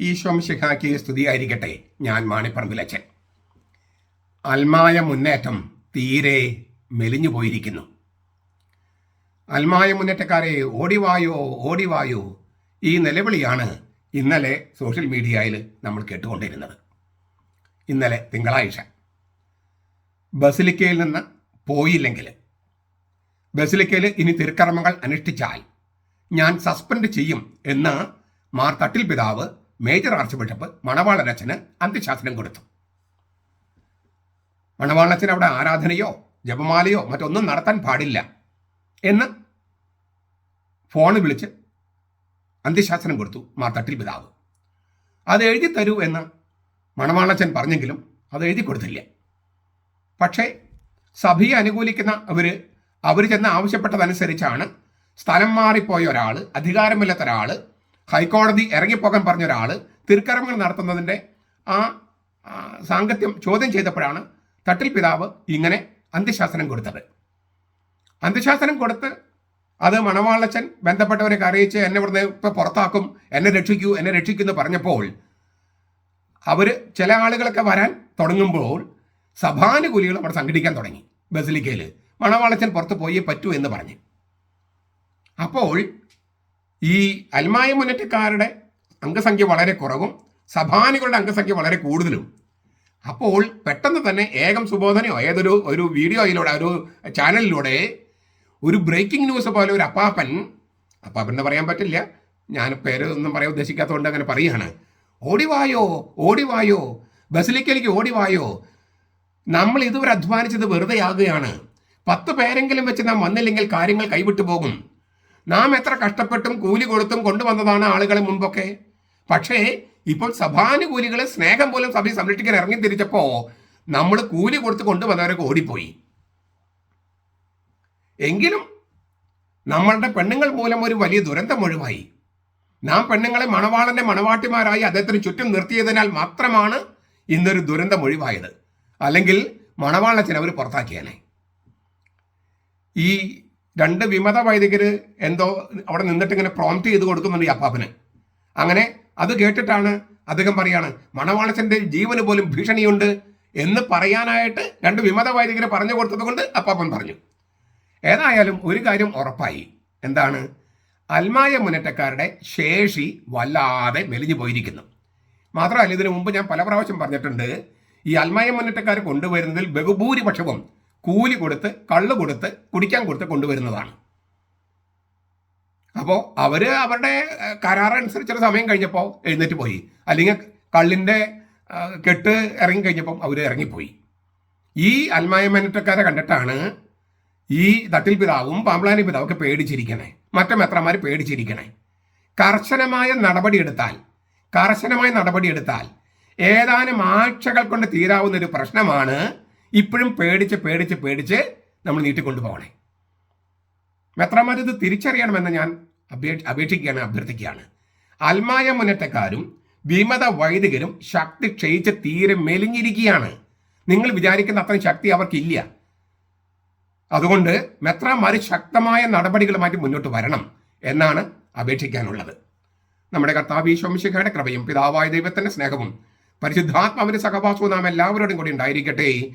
ഈശോം ശിഖാക്കി സ്തുതിയായിരിക്കട്ടെ. ഞാൻ മാണിപ്പറമ്പിലച്ചൻ അൽമായ മുന്നേറ്റം തീരെ മെലിഞ്ഞു പോയിരിക്കുന്നു. അൽമായ മുന്നേറ്റക്കാരെ ഓടിവായോ ഓടിവായോ ഈ നിലവിളിയാണ് ഇന്നലെ സോഷ്യൽ മീഡിയയിൽ നമ്മൾ കേട്ടുകൊണ്ടിരുന്നത്. ഇന്നലെ തിങ്കളാഴ്ച. ബസിലിക്കയിൽ നിന്ന് പോയില്ലെങ്കിൽ ബസിലിക്കയിൽ ഇനി തിരുക്കർമ്മങ്ങൾ അനുഷ്ഠിച്ചാൽ ഞാൻ സസ്പെൻഡ് ചെയ്യും എന്ന് മാർ തട്ടിൽ പിതാവ് മേജർ ആർച്ച് ബിഷപ്പ് മണവാളനച്ഛന് അന്ത്യശാസനം കൊടുത്തു. മണവാളനച്ഛൻ അവിടെ ആരാധനയോ ജപമാലയോ മറ്റൊന്നും നടത്താൻ പാടില്ല എന്ന് ഫോൺ വിളിച്ച് അന്ത്യശാസനം കൊടുത്തു മാത്തട്ടിൽ തട്ടിൽ പിതാവ്. അത് എഴുതി തരൂ എന്ന് മണവാളച്ചൻ പറഞ്ഞെങ്കിലും അത് എഴുതി കൊടുത്തില്ല. പക്ഷേ സഭയെ അനുകൂലിക്കുന്ന അവർ അവർ ചെന്ന് ആവശ്യപ്പെട്ടതനുസരിച്ചാണ് സ്ഥലം മാറിപ്പോയ ഒരാൾ അധികാരമില്ലാത്ത ഒരാൾ ഹൈക്കോടതി ഇറങ്ങിപ്പോകാൻ പറഞ്ഞ ഒരാൾ തിരുക്കർമ്മങ്ങൾ നടത്തുന്നതിന്റെ ആ സാങ്കത്യം ചോദ്യം ചെയ്തപ്പോഴാണ് തട്ടിൽ പിതാവ് ഇങ്ങനെ അന്ത്യശാസനം കൊടുത്തത്. അന്ത്യശാസനം കൊടുത്ത് അത് മണവാളച്ചൻ ബന്ധപ്പെട്ടവരെ അറിയിച്ച് എന്നെ ഇവിടുന്ന് ഇപ്പം പുറത്താക്കും എന്നെ രക്ഷിക്കൂ എന്നെ രക്ഷിക്കൂ എന്ന് പറഞ്ഞപ്പോൾ അവർ ചില ആളുകളൊക്കെ വരാൻ തുടങ്ങുമ്പോൾ സഭാനുകൂലികൾ അവിടെ സംഘടിക്കാൻ തുടങ്ങി ബസിലിക്കയിൽ മണവാളച്ചൻ പുറത്ത് പോയേ പറ്റൂ എന്ന് പറഞ്ഞ്. അപ്പോൾ ഈ അൽമായ മുന്നേറ്റക്കാരുടെ അംഗസംഖ്യ വളരെ കുറവും സഭാനികളുടെ അംഗസംഖ്യ വളരെ കൂടുതലും. അപ്പോൾ പെട്ടെന്ന് തന്നെ ഏകം സുബോധനയോ ഏതൊരു ഒരു വീഡിയോയിലൂടെ ഒരു ചാനലിലൂടെ ഒരു ബ്രേക്കിംഗ് ന്യൂസ് പോലെ ഒരു അപ്പാപ്പൻ അപ്പാപ്പൻ എന്ന് പറയാൻ പറ്റില്ല ഞാൻ പേര് ഒന്നും പറയാൻ ഉദ്ദേശിക്കാത്തതുകൊണ്ട് അങ്ങനെ പറയുകയാണ്. ഓടിവായോ ഓടിവായോ ബസിലിക്കലേക്ക് ഓടിവായോ നമ്മൾ ഇതുവരെ അധ്വാനിച്ചത് വെറുതെ ആകുകയാണ് പത്ത് പേരെങ്കിലും വെച്ച് നാം വന്നില്ലെങ്കിൽ കാര്യങ്ങൾ കൈവിട്ടു പോകും. നാം എത്ര കഷ്ടപ്പെട്ടും കൂലി കൊടുത്തും കൊണ്ടുവന്നതാണ് ആളുകളെ മുൻപൊക്കെ. പക്ഷേ ഇപ്പോൾ സഭാനുകൂലികളെ സ്നേഹം പോലും സഭയെ സംരക്ഷിക്കാൻ ഇറങ്ങി തിരിച്ചപ്പോൾ നമ്മൾ കൂലി കൊടുത്ത് കൊണ്ടുവന്നവരൊക്കെ ഓടിപ്പോയി. എങ്കിലും നമ്മളുടെ പെണ്ണുങ്ങൾ മൂലം ഒരു വലിയ ദുരന്തം ഒഴിവായി. നാം പെണ്ണുങ്ങളെ മണവാളന്റെ മണവാട്ടിമാരായി അദ്ദേഹത്തിന് ചുറ്റും നിർത്തിയതിനാൽ മാത്രമാണ് ഇന്നൊരു ദുരന്തം ഒഴിവായത്. അല്ലെങ്കിൽ മണവാളച്ചൻ അവർ പുറത്താക്കിയാനെ. ഈ രണ്ട് വിമത വൈദികർ എന്തോ അവിടെ നിന്നിട്ട് ഇങ്ങനെ പ്രോംപ്റ്റ് ചെയ്ത് കൊടുക്കുന്നുണ്ട് ഈ അപ്പാപ്പന്. അങ്ങനെ അത് കേട്ടിട്ടാണ് അദ്ദേഹം പറയാണ് മണവാളച്ചന്റെ ജീവന് പോലും ഭീഷണിയുണ്ട് എന്ന് പറയാനായിട്ട് രണ്ട് വിമത വൈദികരെ പറഞ്ഞു കൊടുത്തത് കൊണ്ട് അപ്പാപ്പൻ പറഞ്ഞു. ഏതായാലും ഒരു കാര്യം ഉറപ്പായി. എന്താണ്? അൽമായ മുന്നേറ്റക്കാരുടെ ശേഷി വല്ലാതെ മെലിഞ്ഞു പോയിരിക്കുന്നു. മാത്രമല്ല ഇതിനു മുമ്പ് ഞാൻ പല പ്രാവശ്യം പറഞ്ഞിട്ടുണ്ട് ഈ അൽമായ മുന്നേറ്റക്കാർ കൊണ്ടുവരുന്നതിൽ ബഹുഭൂരിപക്ഷവും കൂലി കൊടുത്ത് കള്ള് കൊടുത്ത് കുടിക്കാൻ കൊടുത്ത് കൊണ്ടുവരുന്നതാണ്. അപ്പോൾ അവർ അവരുടെ കരാറനുസരിച്ചുള്ള സമയം കഴിഞ്ഞപ്പോൾ എഴുന്നേറ്റ് പോയി. അല്ലെങ്കിൽ കള്ളിന്റെ കെട്ട് ഇറങ്ങി കഴിഞ്ഞപ്പോൾ അവർ ഇറങ്ങിപ്പോയി. ഈ അൽമായ മുന്നേറ്റക്കാരെ കണ്ടിട്ടാണ് ഈ തട്ടിൽ പിതാവും പാമ്പ്ലാനി ഒക്കെ പേടിച്ചിരിക്കണേ. മറ്റു മെത്രമാർ പേടിച്ചിരിക്കണേ. കർശനമായ നടപടിയെടുത്താൽ കർശനമായ നടപടിയെടുത്താൽ ഏതാനും ആഴ്ചകൾ കൊണ്ട് തീരാവുന്ന ഒരു പ്രശ്നമാണ് ഇപ്പോഴും പേടിച്ച് പേടിച്ച് പേടിച്ച് നമ്മൾ നീട്ടിക്കൊണ്ടുപോകണേ. മെത്രമാർ ഇത് തിരിച്ചറിയണമെന്ന് ഞാൻ അപേ അപേക്ഷിക്കുകയാണ് അഭ്യർത്ഥിക്കുകയാണ്. അൽമായ മുന്നേറ്റക്കാരും വിമത വൈദികരും ശക്തി ക്ഷയിച്ച് തീരെ മെലിഞ്ഞിരിക്കുകയാണ്. നിങ്ങൾ വിചാരിക്കുന്ന അത്രയും ശക്തി അവർക്കില്ല. അതുകൊണ്ട് മെത്രാമാർ ശക്തമായ നടപടികളുമായിട്ട് മുന്നോട്ട് വരണം എന്നാണ് അപേക്ഷിക്കാനുള്ളത്. നമ്മുടെ കർത്താവ് ഈശോമിശിഖയുടെ കൃപയും പിതാവായ ദൈവത്തിന്റെ സ്നേഹവും പരിശുദ്ധാത്മാവിന്റെ സഹവാസവും നാം എല്ലാവരോടും കൂടി ഉണ്ടായിരിക്കട്ടെ.